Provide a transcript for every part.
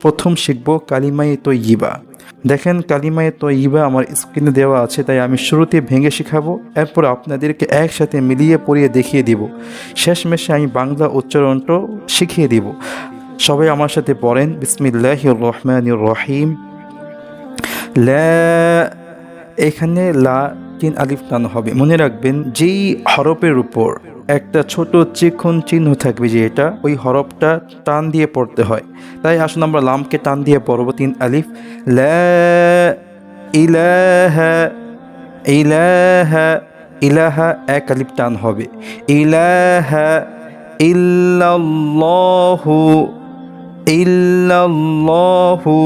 প্রথম শিখব কালিমায়ে তৈয়িবা। দেখেন, কালিমায়ে তৈয়িবা আমার স্ক্রিনে দেওয়া আছে, তাই আমি শুরুতে ভেঙে শেখাবো, এরপর আপনাদেরকে একসাথে মিলিয়ে পড়িয়ে দেখিয়ে দিব। শেষমেশে আমি বাংলা উচ্চারণটাও শিখিয়ে দিব। সবাই আমার সাথে পড়েন বিসমিল্লাহ রহমান রহিম। লা, এখানে লা তিন আলিফ টান হবে। মনে রাখবেন, যেই হরফের উপর একটা ছোট চিকন চিহ্ন থাকবে যে এটা, ওই হরফটা টান দিয়ে পড়তে হয়। তাই আসুন আমরা লামকে টান দিয়ে পড়ব তিন আলিফ। ইলাহা ইলাহা ইলাহা, এক আলিফ টান হবে। ইলাহা ইল্লাল্লাহু ইল্লাল্লাহু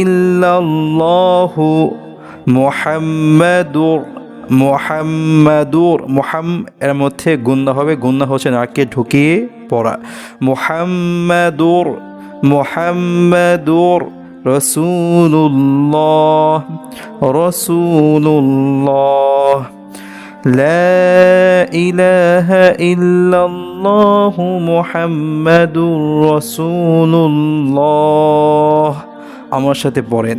ইল্লাল্লাহু মুহাম্মাদুর মুহাম্মাদুর মুহাম এর মধ্যে গুন্না হবে গুন্না হচ্ছে নাকে ঢুকিয়ে পড়া মুহাম্মাদুর মুহাম্মাদুর রসুল্লাহ রসুল্লাহ لا إله إلا الله محمد رسول الله আমার সাথে পড়েন।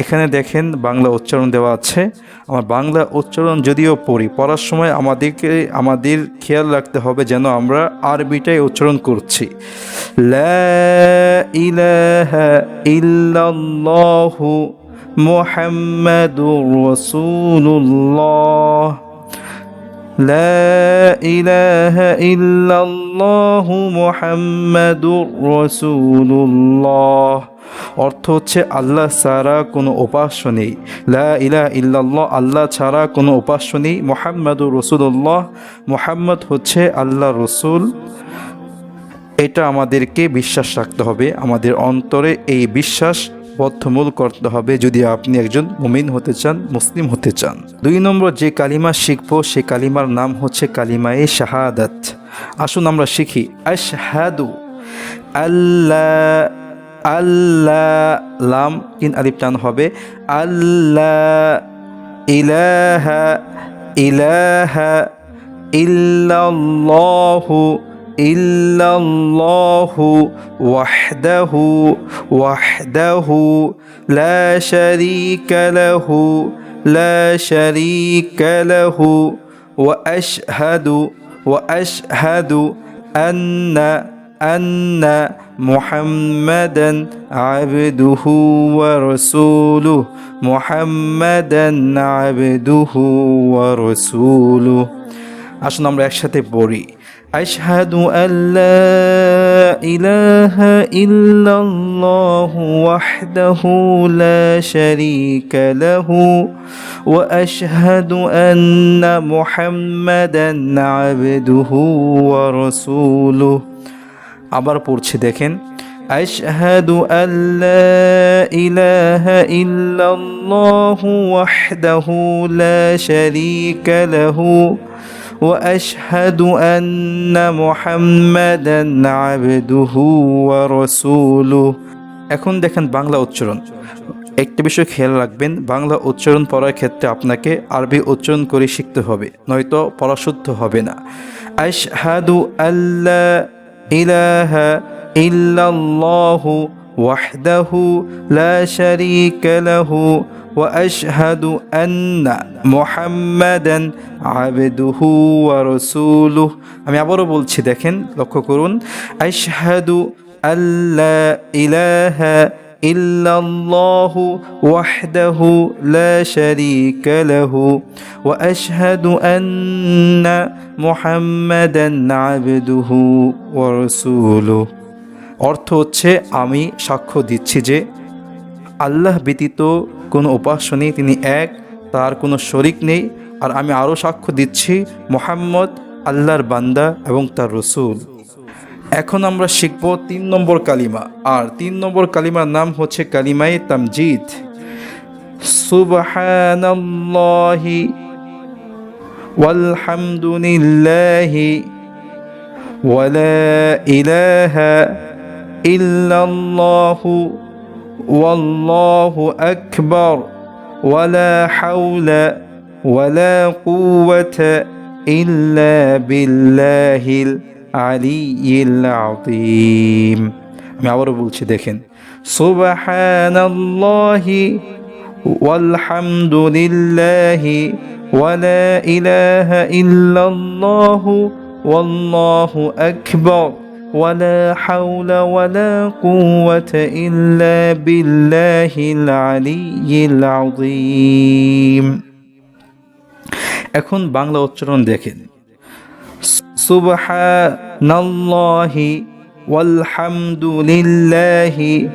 এখানে দেখেন বাংলা উচ্চারণ দেওয়া আছে। আমার বাংলা উচ্চারণ যদিও পড়ি, পড়ার সময় আমাদেরকে, আমাদের খেয়াল রাখতে হবে যেন আমরা আরবিটাই উচ্চারণ করছি। লা ইলাহা ইল্লাল্লাহু মুহাম্মাদুর রাসূলুল্লাহ لا إله إلا الله محمد رسول الله অর্থ হচ্ছে আল্লাহ ছাড়া কোনো উপাস্য নেই লা ইলাহ ইল্লাল্লাহ আল্লাহ ছাড়া কোনো উপাস্য নেই মোহাম্মদুর রসুল্লাহ মোহাম্মদ হচ্ছে আল্লাহ রসুল এটা আমাদেরকে বিশ্বাস রাখতে হবে আমাদের অন্তরে এই বিশ্বাস বদ্ধমূল করতে হবে যদি আপনি একজন মুমিন হতে চান, মুসলিম হতে চান। দুই নম্বর, যে কালিমা শিখব, সে কালিমার নাম হচ্ছে কালিমায়ে শাহাদাত। আসুন আমরা শিখি। আশহাদু আল্লাহ আল্লাহ লাম, তিন আলিফ টান হবে। আল্লাহ ইলাহা ইলাহা, ইল্লাল্লাহু ইল্লাল্লাহু ওয়াহদাহু ওয়াহদাহু লা শারীকা লাহু লা শারীকা লাহু ওয়া আশহাদু ওয়া আশহাদু আন্না أن محمدا عبده ورسوله محمدا عبده ورسوله আসুন আমরা একসাথে পড়ি أشهد أن لا إله إلا الله وحده لا شريك له وأشهد أن محمدا عبده ورسوله. عبر بورتش দেখেন أشهد أن لا إله إلا الله وحده لا شريك له واشهد ان محمدا عبده ورسوله এখন দেখেন বাংলা উচ্চারণ একটা বিষয় খেয়াল রাখবেন বাংলা উচ্চারণ পড়ার ক্ষেত্রে আপনাকে আরবি উচ্চারণ করে শিখতে হবে নয়তো পড়া শুদ্ধ হবে না আশহাদু আল্লা ইলাহা ইল্লাল্লাহু ওয়াহদাহু লা শারীকা লাহু واشهد ان محمدا عبده ورسوله আমি আবারও বলছি দেখেন লক্ষ্য করুন আশহাদু আল্লা ইলাহা إلا الله وحده لا شريك له وأشهد أن محمدا عبده ورسوله অর্থ হচ্ছে আমি সাক্ষ্য দিচ্ছি যে আল্লাহ ব্যতীত কোনো উপাস্য নেই, তিনি এক, তার কোনো শরিক নেই, আর আমি আরও সাক্ষ্য দিচ্ছি মোহাম্মদ আল্লাহর বান্দা এবং তার রসুল। এখন আমরা শিখব তিন নম্বর কালিমা, আর তিন নম্বর কালিমার নাম হচ্ছে কালিমাই তামজিদ। সুবহানাল্লাহি ওয়ালহামদুলিল্লাহি ওয়ালা ইলাহা ইল্লাল্লাহু ওয়াল্লাহু আকবার ওয়ালা হাওলা ওয়ালা কুওয়াতা ইল্লা বিল্লাহিল আলিয়িল আযীম। আমি আবারও বলছি, দেখেন, সুবহানাল্লাহি ওয়ালহামদুলিল্লাহি ওয়ালা ইলাহা ইল্লাল্লাহু ওয়াল্লাহু আকবার। ولا حول ولا قوة إلا بالله العلي العظيم এখন বাংলা উচ্চারণ দেখেন সুবহানাল্লাহি والحمد لله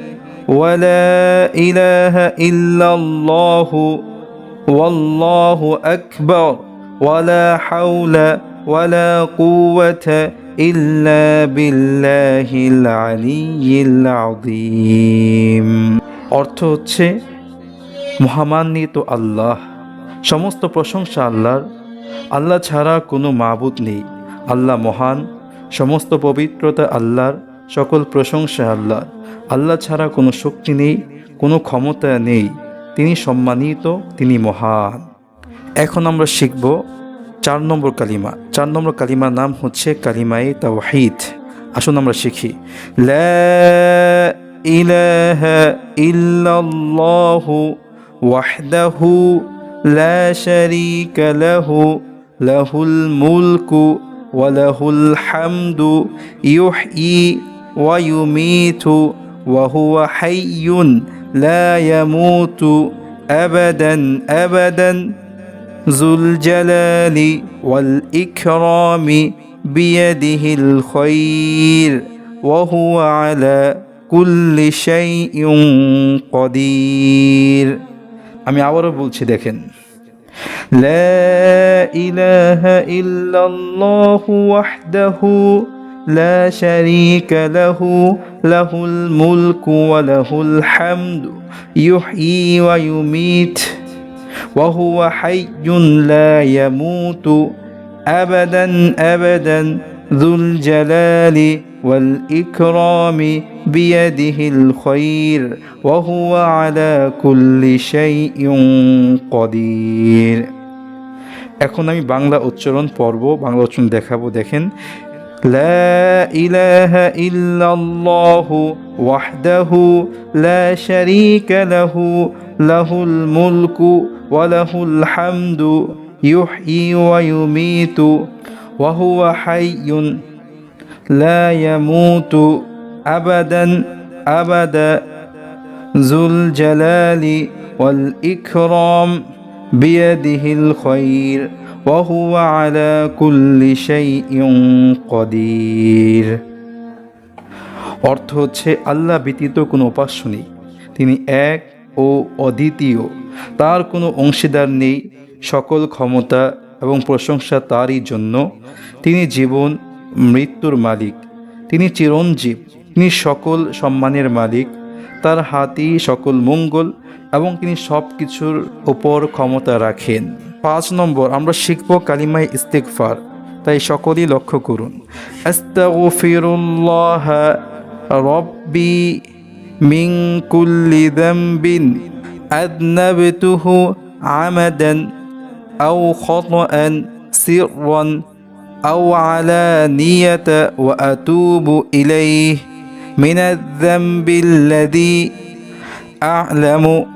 ولا إله إلا الله والله أكبر ولا حول ولا قوة إلا بالله العلي العظيم অর্থ হচ্ছে মহামান্বিত আল্লাহ সমস্ত প্রশংসা আল্লাহর আল্লাহ ছাড়া কোনো মাবুদ নেই আল্লাহ মহান সমস্ত পবিত্রতা আল্লাহর সকল প্রশংসা আল্লাহ আল্লাহ ছাড়া কোনো শক্তি নেই কোনো ক্ষমতা নেই তিনি সম্মানিত তিনি মহান এখন আমরা শিখব চার নম্বর কালিমা চার নম্বর কালিমার নাম হচ্ছে কালিমায়ে তাওহীদ আসুন আমরা শিখি লা ইলাহা ইল্লাল্লাহু ওয়াহদাহু লা শারীকা লাহু লাহুল মুলকু وله الحمد يحيي ويميت وهو حي لا يموت أبدا أبدا ذو الجلال والإكرام بيده الخير وهو على كل شيء قدير আমি আবারও বলছি দেখেন لا إله إلا الله وحده لا شريك له له الملك وله الحمد يحيي ويميت وهو حي لا يموت أبدا أبدا ذو الجلال والإكرام بيده الخير وهو على كل شيء قدير এখন আমি বাংলা উচ্চারণ পর্ব বাংলা উচ্চারণ দেখাবো দেখেন لا إله إلا الله وحده لا شريك له له الملك وله الحمد يحيي ويميت وهو حي لا يموت أبدا أبدا. ذو الجلال والإكرام بيده الخير. وهو على كل شيء قدير অর্থ হচ্ছে আল্লাহ ব্যতীত কোনো উপাস্য নেই তিনি এক ও অদ্বিতীয় তার কোনো অংশীদার নেই সকল ক্ষমতা এবং প্রশংসা তারই জন্য তিনি জীবন মৃত্যুর মালিক তিনি চিরঞ্জীব তিনি সকল সম্মানের মালিক তার হাতেই সকল মঙ্গল এবং তিনি সব কিছুর ওপর ক্ষমতা রাখেন পাঁচ নম্বর আমরা শিখব কালিমাই ইস্তেকফার তাই সকলেই লক্ষ্য করুন আস্তাগফিরুল্লাহ রব্বি মিন কুল্লি যামবিন আযনাবতুহু আমাদান আও খাতাআন সিররান أو علانية وأتوب إليه من الذنب الذي أعلم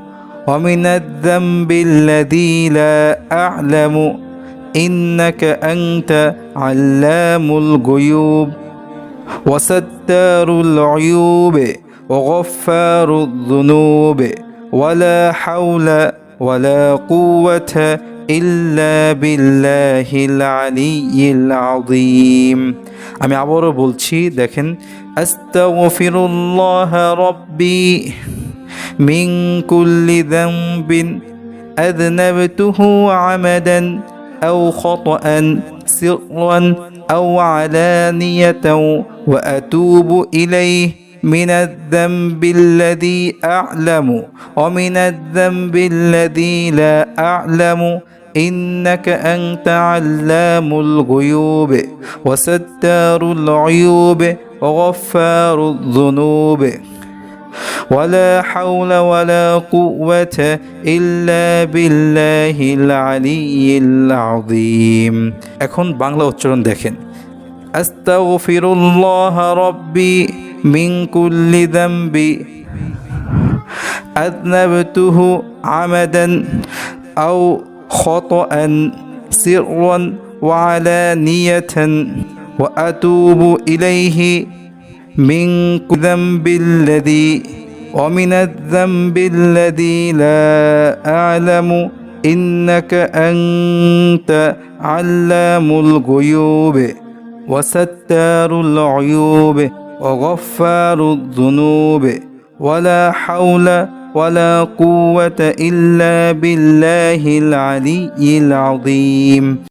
ومن الذنب الذي لا أعلم إنك أنت علام الغيوب وستار العيوب وغفار الذنوب ولا حول ولا قوة إلا بالله العلي العظيم আমি আবারও বলছি দেখেন আস্তাগফিরুল্লাহ রব্বি من كل ذنب أذنبته عمدا أو خطأ سرا أو علانية وأتوب إليه من الذنب الذي أعلم ومن الذنب الذي لا أعلم إنك أنت علام الغيوب وستار العيوب وغفار الذنوب ولا حول ولا قوة إلا بالله العلي العظيم এখন বাংলা উচ্চারণ দেখেন আস্তাগফিরুল্লাহ রব্বি মিন কুল্লি যামবি أذنبته عمدا أو خطأ سرا وعلانية وأتوب إليه من ذنب الذي ومن الذنب الذي لا أعلم إنك أنت علام الغيوب وستار العيوب وغفار الذنوب ولا حول ولا قوة إلا بالله العلي العظيم.